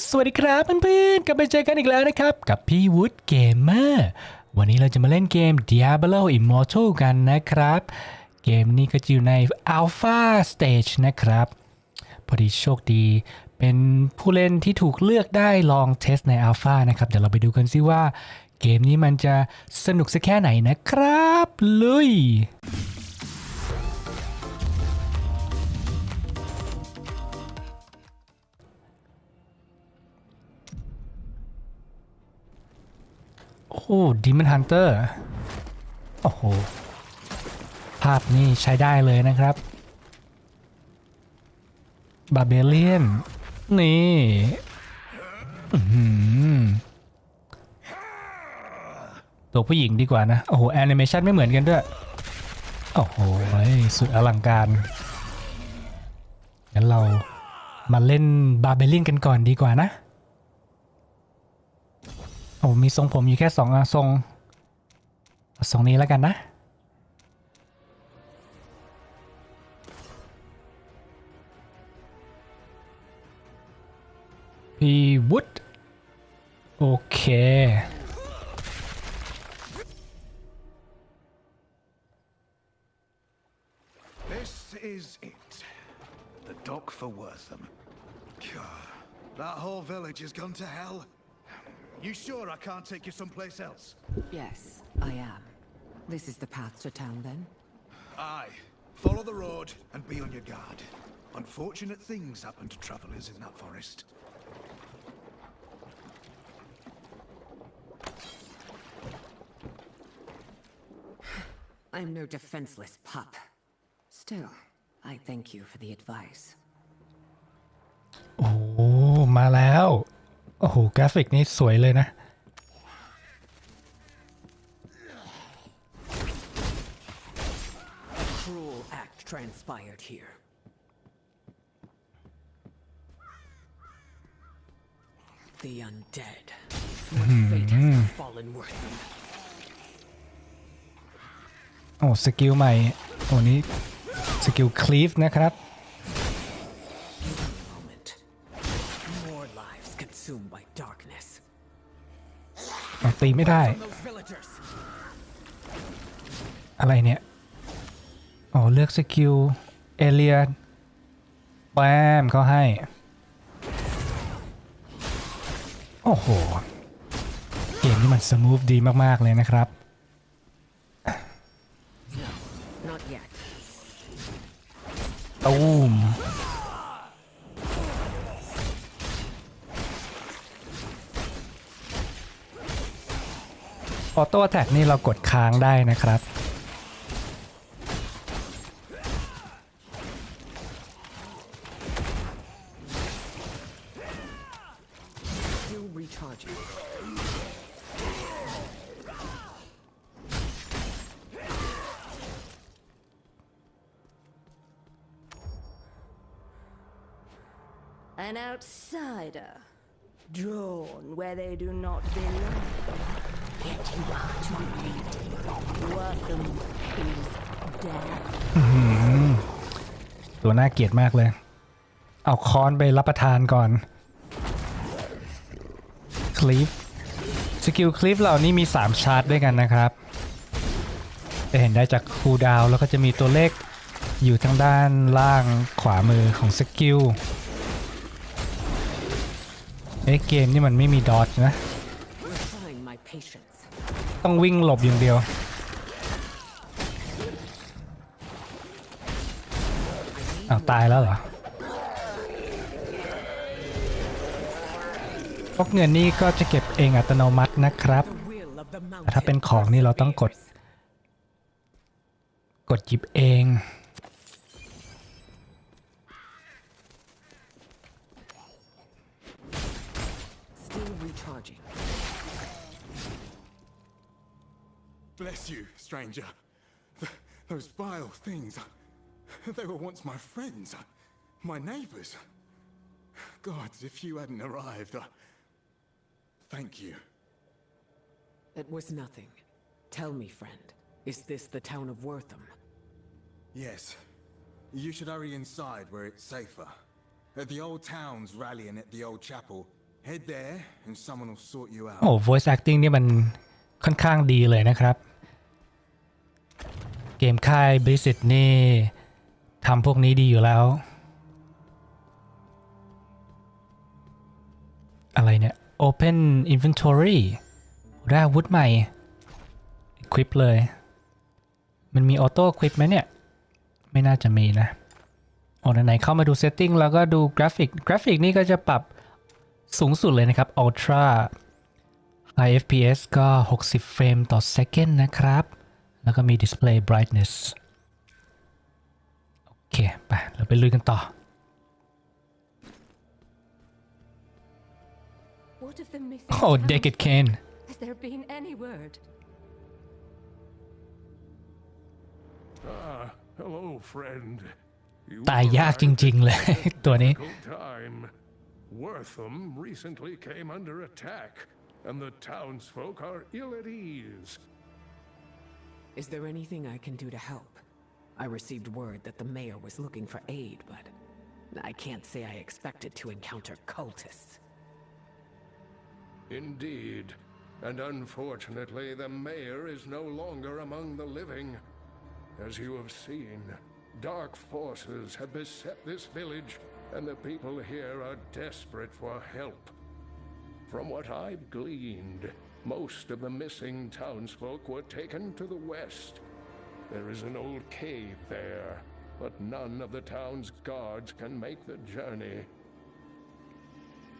สวัสดีครับเพื่อนๆกลับมาเจอกันอีกแล้วนะครับ กับพี่วุฒเกมเมอร์วันนี้เราจะมาเล่นเกม Diablo Immortal กันนะครับ เกมนี้ก็อยู่ใน Alpha Stage นะครับ พอดีโชคดี เป็นผู้เล่นที่ถูกเลือกได้ลองเทสใน Alpha นะครับ เดี๋ยวเราไปดูกันซิว่า เกมนี้มันจะสนุกสักแค่ไหนนะครับ ลุย โอ้ดิม o นฮันเตอร์โอ้โห ภาพนี่ใช้ได้เลยนะครับบาเบเลียน นี่ตัวผู้หญิงดีกว่านะ โอ้โห แอนิเมชันไม่เหมือนกันด้วย โอ้โห สุดอลังการ งั้นเรามาเล่นบาเบเลียนกันก่อนดีกว่านะ โอ้มีทรงผมอยู่แค่สองทรงเอาทรงนี้แล้วกันนะ พี่วุฒโอเค You sure I can't take you someplace else? Yes, I am. This is the path to town then? Aye. Follow the road and be on your guard. Unfortunate things happen to travellers in that forest. I'm no defenseless pup. Still, I thank you for the advice. โอ้ มาแล้ว โอ้โห กราฟิกนี่สวยเลยนะ A cruel act transpired here. The undead. What fate has befallen worth them? โอ้สกิลใหม่โอ้นี้สกิลคลีฟนะครับ ตีไม่ได้ From those villagers! อะไรเนี่ย อ๋อ เลือกสกิล เอเลียแปมเขาให้ โอ้โห เกมนี้มันสมูทดีมาก ๆ เลยนะครับ Not yet. ตูม ออโต้แท็กนี่เรากดค้างได้นะครับ Still recharging. An outsider, drawn where they do not belong. Yet you are too late. Wortham is dead. ตัวน่าเกลียดมากเลย เอาค้อนไปรับประทานก่อน คลิป สกิลคลิปเหล่านี้มี 3 ชาร์จด้วยกันนะครับ จะเห็นได้จากคูดาวแล้วก็จะมีตัวเลขอยู่ทางด้านล่างขวามือของสกิลเอ๊ะเกมนี่มันไม่มีดอทนะ ต้องวิ่งหลบอย่างเดียว อ้าวตายแล้วเหรอพวกเงินนี่ก็จะเก็บเองอัตโนมัตินะครับแต่ถ้าเป็นของนี่เราต้องกด กดหยิบเอง Bless you, stranger. Th- those vile things. They were once my friends, my neighbors. Gods, if you hadn't arrived. uh, Thank you. It was nothing. Tell me, friend, is this the town of Wortham? Yes. You should hurry inside where it's safer. At the old town's rallying at the old chapel, Head there, and someone will sort you out. โอ้ voice acting นี่มันค่อนข้างดีเลยนะครับ เกมค่าย Blizzard นี่ทำพวกนี้ดีอยู่แล้ว อะไรเนี่ย Open Inventory ได้อาวุธใหม่ Equip เลย มันมีออโต้ Equip ไหมเนี่ย ไม่น่าจะมีนะโอ้ไหนๆเข้ามาดู Setting แล้วก็ดูกราฟิก กราฟิกนี่ก็จะปรับสูงสุดเลยนะครับ Ultra High FPS ก็ 60 เฟรมต่อ second นะครับ แล้วก็มี Display Brightness โอเค ไป เราไปลุยกันต่อ What of the missing โอ้ townsfolk? Decade Kane Has there been any word? Ah, hello, friend. You ตายยากจ arrived ริง ๆ เลย ตัวนี้ at a difficult time. Wortham recently came under attack, and the townsfolk are ill at ease. Is there anything I can do to help? I received word that the mayor was looking for aid, but I can't say I expected to encounter cultists. Indeed, and unfortunately, the mayor is no longer among the living. As you have seen, dark forces have beset this village, and the people here are desperate for help. From what I've gleaned, most of the missing townsfolk were taken to the west. There is an old cave there, but none of the town's guards can make the journey.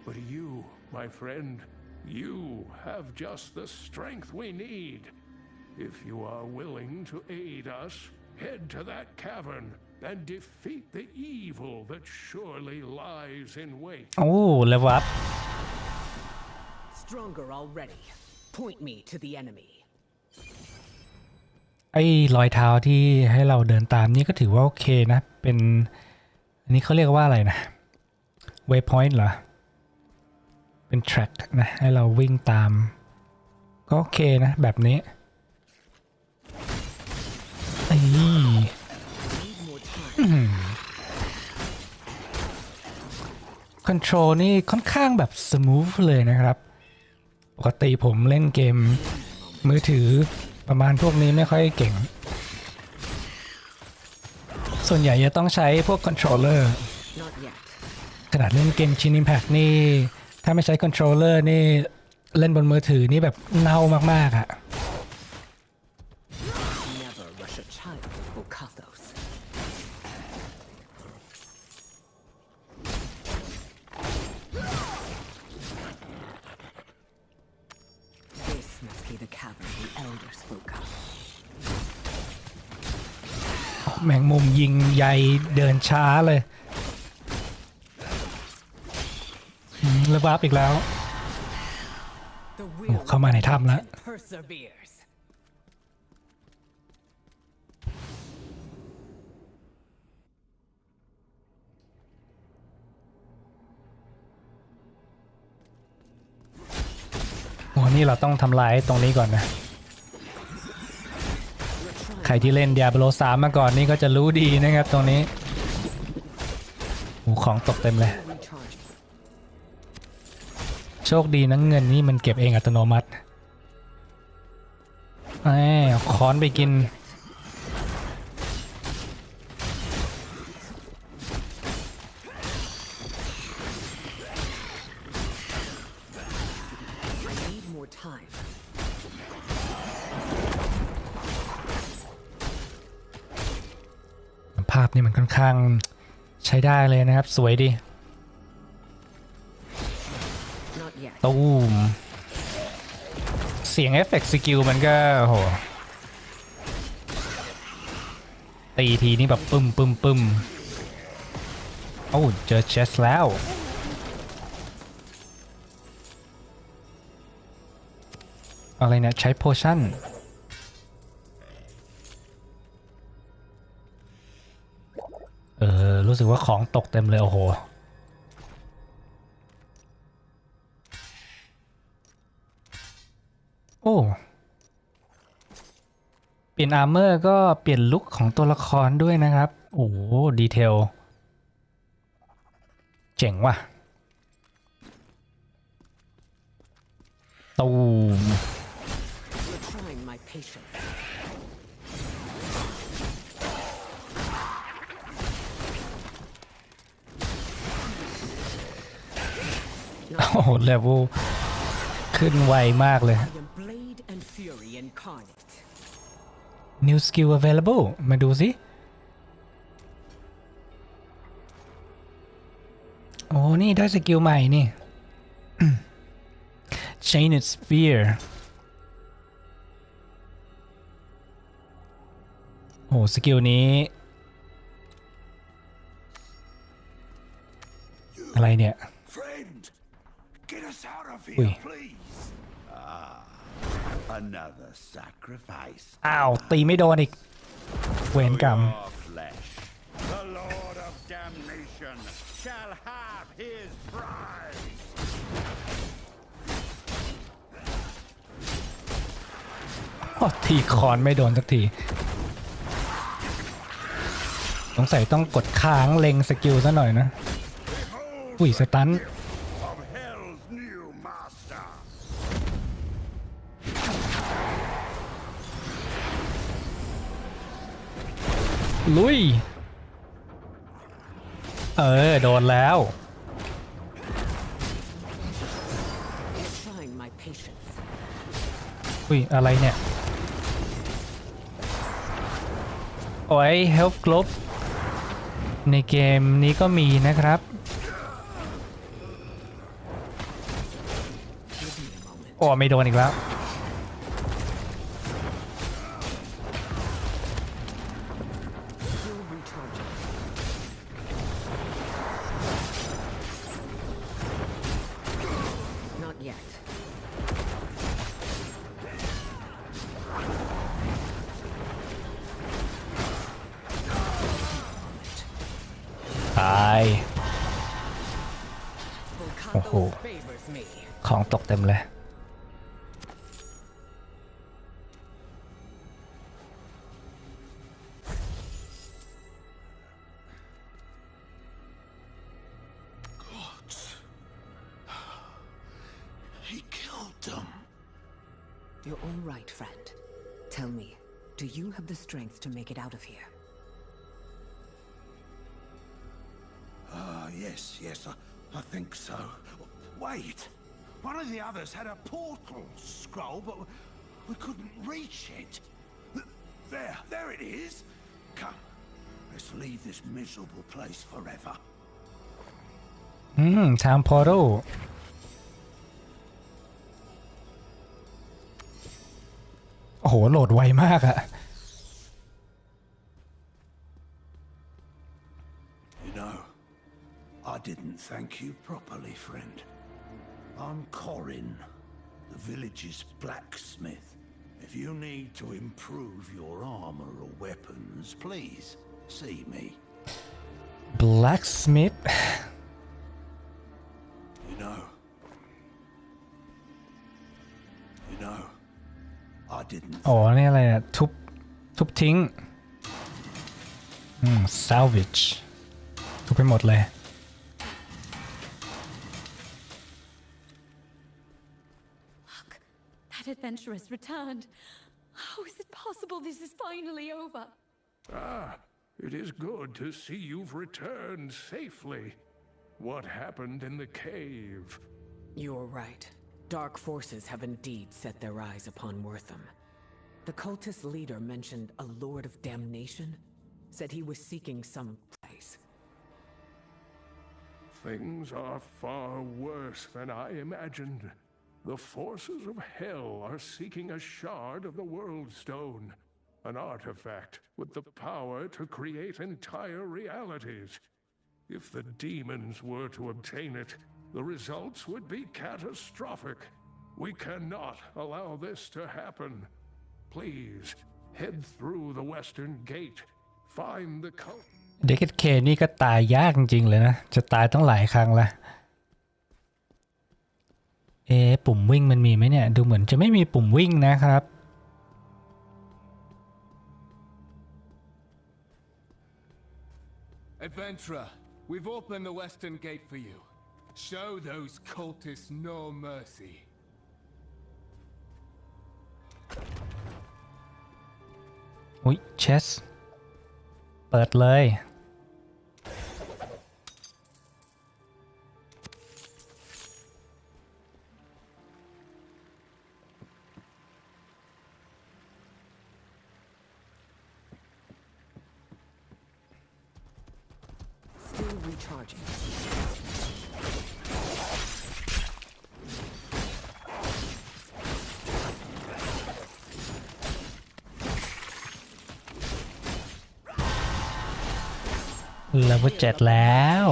But you, my friend, you have just the strength we need. If you are willing to aid us, head to that cavern and defeat the evil that surely lies in wait. Oh, level up. Stronger already. Point me to the enemy. ไอ้รอยเท้าที่ให้เราเดินตามนี่ก็ถือว่าโอเคนะ เป็น อันนี้เขาเรียกว่าอะไรนะ waypoint เหรอ เป็น track นะ ให้เราวิ่งตาม ก็โอเคนะ แบบนี้ไอ้คอนโทรลนี่ค่อนข้างแบบส o t h เลยนะครับ กติผมเล่นเกม มือถือประมาณพวกนี้ไม่ค่อยเก่ง ส่วนใหญ่จะต้องใช้พวกคอนโทรลเลอร์ขนาดเล่นเกมชิน Impact นี่ ถ้าไม่ใช้คอนโทรลเลอร์นี่ เล่นบนมือถือนี่แบบเน่ามากๆอะ่ะ ยิงใยเดินช้าเลยอืมแล้ววาร์ปอีกแล้ว The โอ้เข้ามาในถ้ำแล้ว perseveres. โอ้นี่เราต้องทำลายตรงนี้ก่อนนะ ใครที่เล่น Diablo 3มาก่อนนี่ก็จะรู้ดีนะครับตรงนี้หูของตกเต็มเลย โชคดีนะเงินนี่มันเก็บเองอัตโนมัติแหมค้อนไปกิน ได้เลยนะครับ สวยดี Not yet. ตูมเสียงเอฟเฟกต์สกิลมันก็โหตีทีนี่แบบปึ้มปึ้มปึ้มโอ้เจอเชสแล้ว อะไรเนี่ยใช้โพชั่น รู้สึกว่าของตกเต็มเลยโอ้โหโอ้เปลี่ยนอาร์เมอร์ก็เปลี่ยนลุคของตัวละครด้วยนะครับ โอ้โหดีเทล เจ๋งว่ะตูม โอ้โหเลเวลขึ้นไวมากเลย New skill available มาดูสิ โอ้ นี่ได้สกิลใหม่นี่ Chained Spear โอ้ สกิลนี้ อะไรเนี่ย us out of Ui. here, please. Ah, another sacrifice. อ้าวตีไม่โดนอีกเวรกรรม Your flesh. The Lord of Damnation shall have his prize. โอ้ทีคอนไม่โดนสักที สงสัยต้องกดค้างเล็งสกิลซะหน่อยนะ อุ้ยสตัน ลุย เออ โดนแล้ว You're trying my patience. อุ้ย อะไรเนี่ย โอ้ย Help Group ในเกมนี้ก็มีนะครับ Give me a moment. โอ้ ไม่โดนอีกแล้ว ตาย Volcato Oh. favors me. ของตกเต็มเลย Gods. He killed them. You're all right, friend. Tell me, do you have the strength to make it out of here? yes, yes, I, I think so. Wait, one of the others had a portal scroll, but we couldn't reach it. Th- There, there it is. Come, let's leave this miserable place forever. อืม Time Portal โอ้โห โหลดไวมากอะ thank you properly, friend. I'm Corin, the village's blacksmith. If you need to improve your armor or weapons, please see me. Blacksmith You know. You know, I didn't อ๋อนี่อะไรอะทุบ ทุบทิ้ง อืม salvage ทุบไปหมดเลย That adventurous returned. How is it possible this is finally over? Ah, it is good to see you've returned safely. What happened in the cave? You're right. Dark forces have indeed set their eyes upon Wortham. The cultist leader mentioned a Lord of Damnation, said he was seeking some prize. Things are far worse than I imagined. The forces of hell are seeking a shard of the World Stone, an artifact with the power to create entire realities. If the demons were to obtain it, the results would be catastrophic. We cannot allow this to happen. Please, head through the western gate. Find the cult. เด็กเคนี่ก็ตายยากจริงๆเลยนะ จะตายตั้งหลายครั้งละ เอ๊ปุ่มวิ่งมันมีไหมเนี่ย ดูเหมือนจะไม่มีปุ่มวิ่งนะครับ Adventurer, we've opened the western gate for you. Show those cultists no mercy. อุ้ยเชส เปิดเลย Charging. level 7แล้ว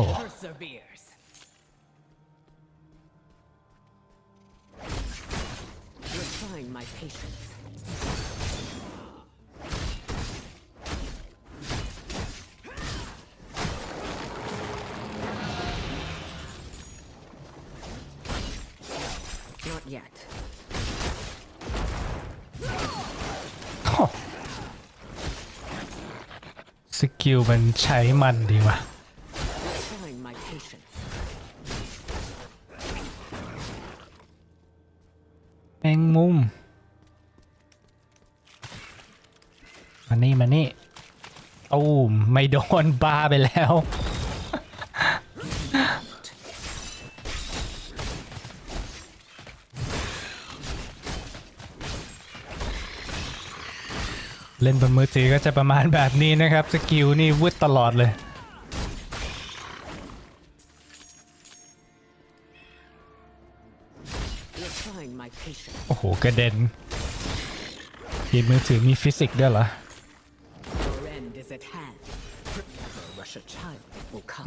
กิลมันใช้มันดีว่ะแมงมุมมานี่มานี่ตูมไม่โดนบาไปแล้ว เล่นบนมือถือก็จะประมาณแบบนี้นะครับ สกิลนี่วืดตลอดเลยโอ้โห กระเด็นทีมมือถือมีฟิสิกส์ด้วยเหรอ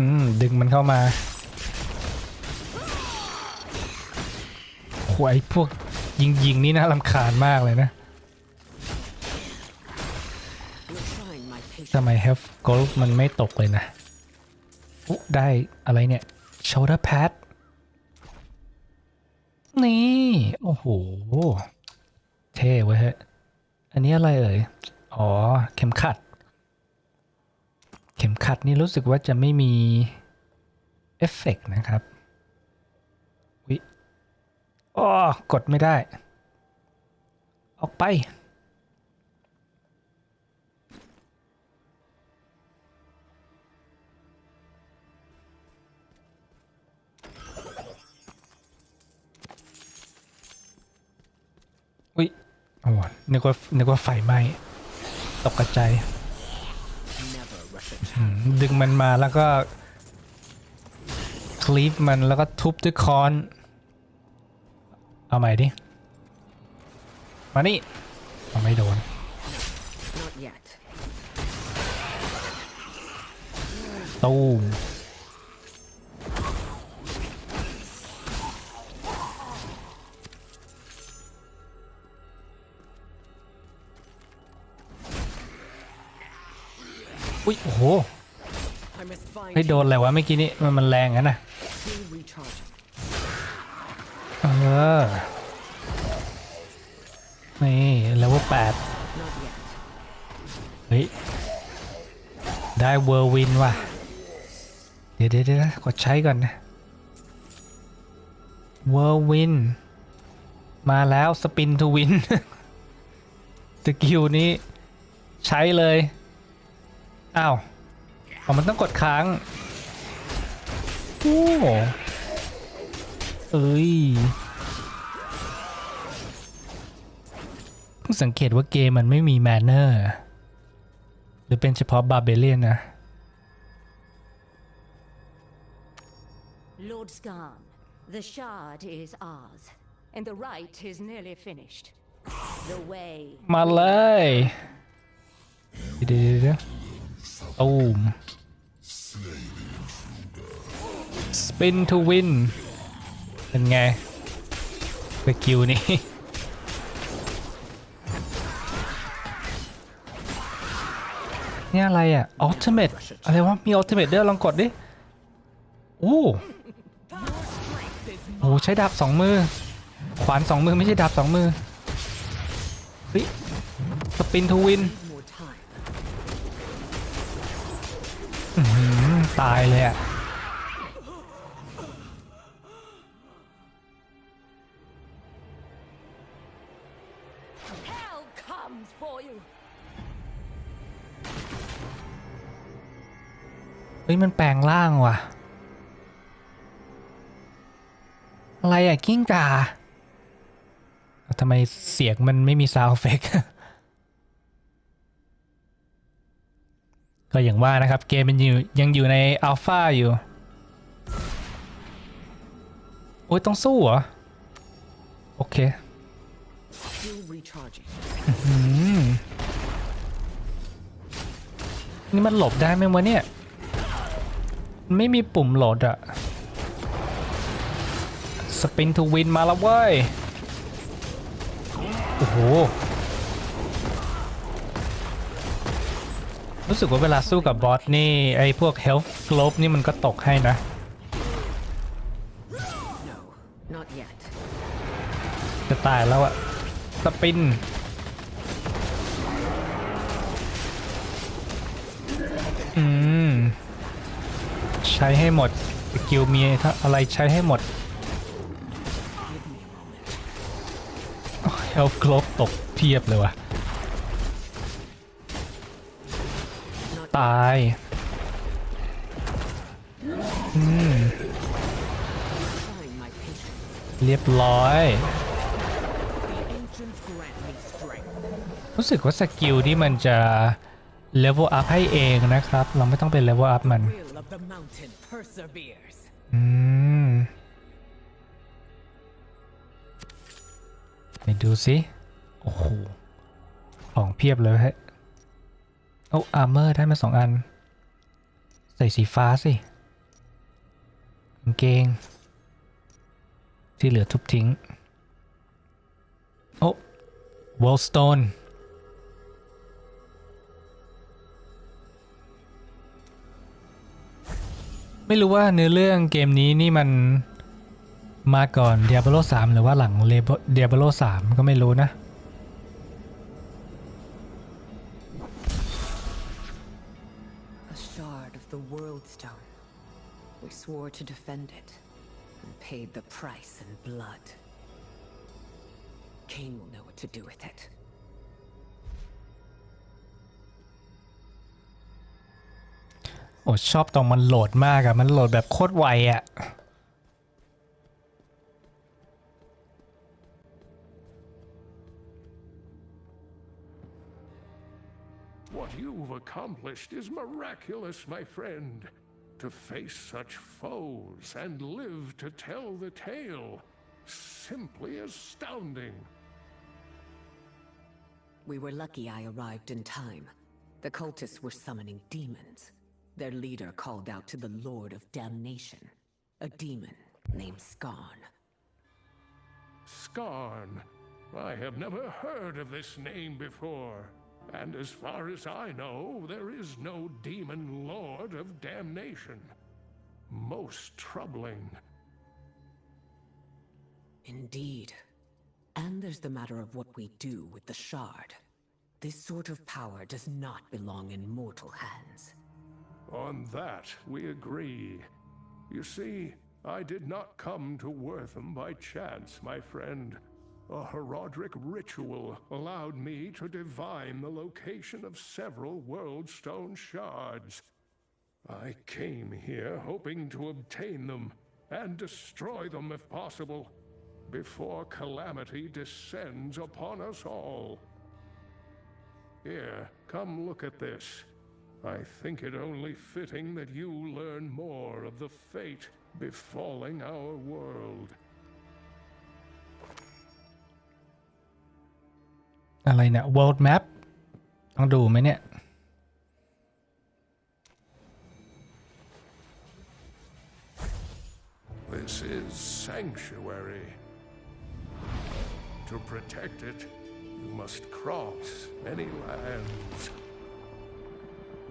อืม ดึงมันเข้ามาโหไอ้พวกยิงยิงๆ นี่น่ารำคาญมากเลยนะ ทำ patience. ไมเฮฟโกลมันไม่ตกเลยนะได้อะไรเนี่ย shoulder pad นี่ โอ้โห เท่เว้ยฮ้ยอันนี้อะไรเอ่ย อ๋อ เข็มขัด เข็มขัดนี่รู้สึกว่าจะไม่มี เอฟเฟกต์นะครับวิอ๋อกดไม่ได้ ออกไป โอ้นึกว่านึกว่าไฟไหม้ตกกระจายดึงมันมาแล้วก็คลีฟมันแล้วก็ทุบด้วยค้อน เอาใหม่ดิ มานี่เอาไม่โดน ตูม อุ้ยโอ้โห I must find เฮ้ยโดนอะไรวะเมื่อกี้นี้มันมันแรงงั้นนะ Still recharging. เออนี่แล้วว่าแปด Not yet. เฮ้ยได้เวอร์วินว่ะเดี๋ยวเดี๋ยวเดี๋ยวนะกดใช้ก่อนนะเวอร์วินมาแล้วสปินทูวินสกิลนี้ใช้เลย อ้าวอ๋อมันต้องกดค้างโอ้เอ้ยเพิ่งสังเกตว่าเกมมันไม่มีแมนเนอร์ หรือเป็นเฉพาะบาเบเลียนนะ Lord Skarn, the shard is ours, and the rite is nearly finished. The way มาเลยเดี๋ยวเดี๋ยวเดี๋ยว ตูมสปินทูวินเป็นไงสกิลนี้เนี่ยอะไรอะ ultimate อะไรวะ มี ultimate ด้วยลองกดดิ โอ้โหใช้ดาบสองมือ ขวานสองมือ ไม่ใช่ดาบสองมือเฮ้ยสปินทูวิน ตายเลยเฮ้ยมันแปลงร่างว่ะ อะไรอะกิ้งกาทำไมเสียงมันไม่มีซาวเฟก ก็อย่างว่านะครับเกมมันอยู่ยังอยู่ในอัลฟาอยู่ โอ้ยต้องสู้เหรอ โอเคนี่มันหลบได้ไหมวะเนี่ย ไม่มีปุ่มโหลดอะสปินทูวินมาแล้วเว้ย โอ้โห รู้สึกว่าเวลาสู้กับบอสนี่ไอ้พวก Health Globe นี่มันก็ตกให้นะ No, not yet. จะตายแล้วอะสปินอืม ใช้ให้หมดสกิลมีถ้าอะไรใช้ให้หมดเฮลฟ์กลบตกเพียบเลยว่ะ ตายเรียบร้อย รู้สึกว่าสกิลที่มันจะเลเวลอัพให้เองนะครับ เราไม่ต้องเป็นเลเวลอัพมันอืมไปดูสิ โอ้โห ของเพียบเลยฮะ เอาอาร์เมอร์ได้มาสองอัน ใส่สีฟ้าสิกางเกง ที่เหลือทุบทิ้ง โอ้วอลสโตนไม่รู้ว่าเนื้อเรื่องเกมนี้นี่มันมาก่อน Diablo 3 หรือว่าหลัง Diablo 3 ก็ไม่รู้นะ We swore to defend it and paid the price in blood. Cain will know what to do with it. โอ้ชอบตรงมันโหลดมากอะมันโหลดแบบโคตรไวอะ What you've accomplished is miraculous, my friend. To face such foes and live to tell the tale. Simply astounding. We were lucky I arrived in time. The cultists were summoning demons. Their leader called out to the Lord of Damnation, a demon named Skarn. Skarn. I have never heard of this name before. And as far as I know, there is no demon lord of damnation. Most troubling. Indeed. And there's the matter of what we do with the shard. This sort of power does not belong in mortal hands. On that, we agree. You see, I did not come to Wortham by chance, my friend. A Herodric ritual allowed me to divine the location of several World Stone shards. I came here hoping to obtain them and destroy them if possible, before calamity descends upon us all. Here, come look at this. I think it only fitting that you learn more of the fate befalling our world. อะไรเนี่ย world map ต้องดูไหมเนี่ย This is Sanctuary. To protect it, you must cross many lands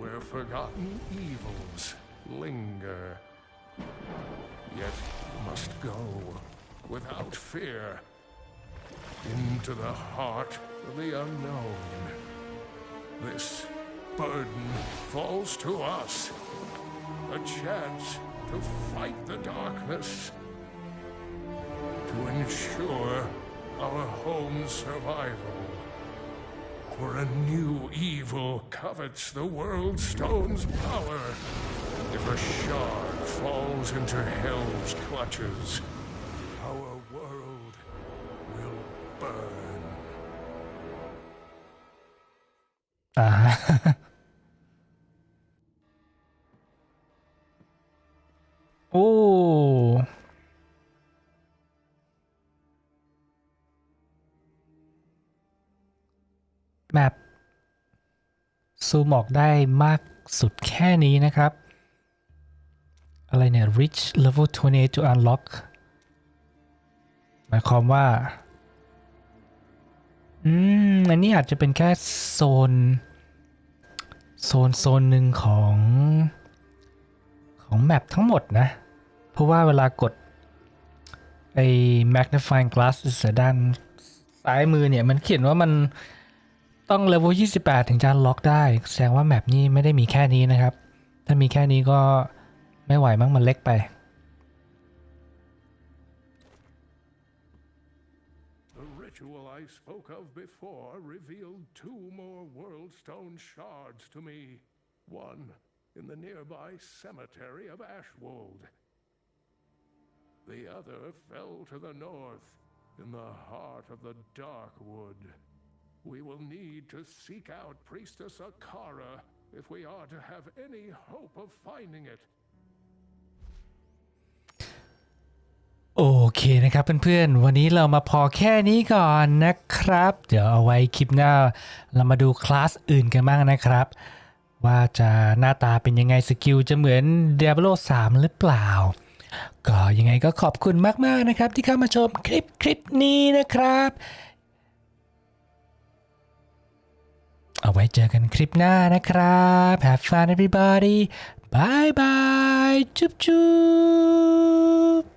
where forgotten evils linger. Yet you must go without fear into the heart of the unknown. This burden falls to us. A chance to fight the darkness. To ensure our home's survival. For a new evil covets the World Stone's power. If a shard falls into Hell's clutches, แมปซูมออกได้มากสุดแค่นี้นะครับ อะไรเนี่ย reach level 28 to unlock หมายความว่า อืม อันนี้อาจจะเป็นแค่โซน โซน โซนหนึ่งของ ของแมปทั้งหมดนะ เพราะว่าเวลากด ไอ้ magnifying glass ด้านซ้ายมือเนี่ย มันเขียนว่ามัน ต้องเลเวล28 ถึงจะล็อกได้ แสดงว่าแมปนี้ไม่ได้มีแค่นี้นะครับ ถ้ามีแค่นี้ก็ไม่ไหวมั้งมันเล็กไป The ritual I spoke of before revealed two more world stone shards to me. One in the nearby cemetery of Ashwold. The other fell to the north, in the heart of the Darkwood. We will need to seek out Priestess Akara if we are to have any hope of finding it. โอเคนะครับเพื่อนๆ วันนี้เรามาพอแค่นี้ก่อนนะครับ เดี๋ยวเอาไว้คลิปหน้า เรามาดูคลาสอื่นกันบ้างนะครับ ว่าจะหน้าตาเป็นยังไงสกิลจะเหมือน Diablo 3 หรือเปล่า ก็ยังไงก็ขอบคุณมากๆนะครับ ที่เข้ามาชมคลิปคลิปนี้นะครับ เอาไว้เจอกันคลิปหน้านะครับ Have fun everybody bye bye จุ๊บจุ๊บ